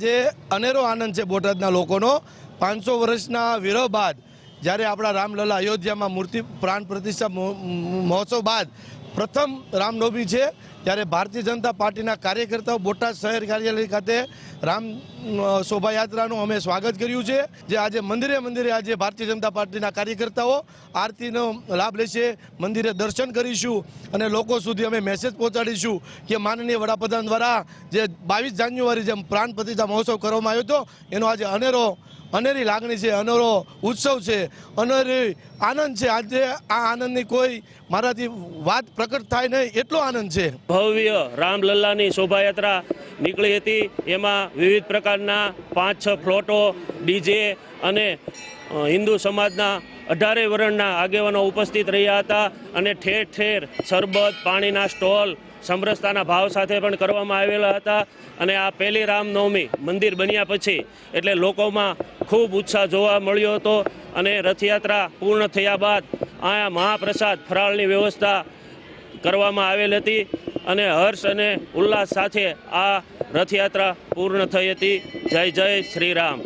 આજે અનેરો આનંદ છે બોટાદના લોકોનો. પાંચસો વર્ષના વિરહ બાદ જ્યારે આપણા રામલલા અયોધ્યામાં મૂર્તિ પ્રાણ પ્રતિષ્ઠા મહો- મહોત્સવ બાદ પ્રથમ રામનવમી છે, ત્યારે ભારતીય જનતા પાર્ટીના કાર્યકર્તાઓ બોટાદ શહેર કાર્યાલય ખાતે રામ શોભાયાત્રાનું અમે સ્વાગત કર્યું છે, જે આજે મંદિરે મંદિરે આજે ભારતીય જનતા પાર્ટીના કાર્યકર્તાઓ આરતીનો લાભ લેશે, મંદિરે દર્શન કરીશું અને લોકો સુધી અમે મેસેજ પહોંચાડીશું કે માનનીય વડાપ્રધાન દ્વારા જે બાવીસ જાન્યુઆરી જેમ પ્રાણ પ્રતિષ્ઠા મહોત્સવ કરવામાં આવ્યો હતો, એનો આજે અનેરો, અનેરી લાગણી છે, અનેરો ઉત્સવ છે, અનેરી આનંદ છે. આજે આ આનંદની કોઈ મારાથી વાત પ્રકટ થાય નહીં, એટલો આનંદ છે. ભવ્ય રામલલ્લાની શોભાયાત્રા નીકળી હતી. એમાં વિવિધ પ્રકારના પાંચ છ ફ્લોટો ડીજે અને હિન્દુ સમાજના અઢારે વર્ણના આગેવાનો ઉપસ્થિત રહ્યા હતા અને ઠેર ઠેર શરબત, પાણીના સ્ટોલ સમરસતાના ભાવ સાથે પણ કરવામાં આવેલા હતા. અને આ પહેલી રામનવમી મંદિર બન્યા પછી એટલે લોકોમાં ખૂબ ઉત્સાહ જોવા મળ્યો હતો અને રથયાત્રા પૂર્ણ થયા બાદ અહીંયા મહાપ્રસાદ ફરાળની વ્યવસ્થા કરવામાં આવેલ હતી. અને હર્ષ અને ઉલ્લાસ સાથે આ રથયાત્રા પૂર્ણ થઈ હતી. જય જય શ્રી રામ.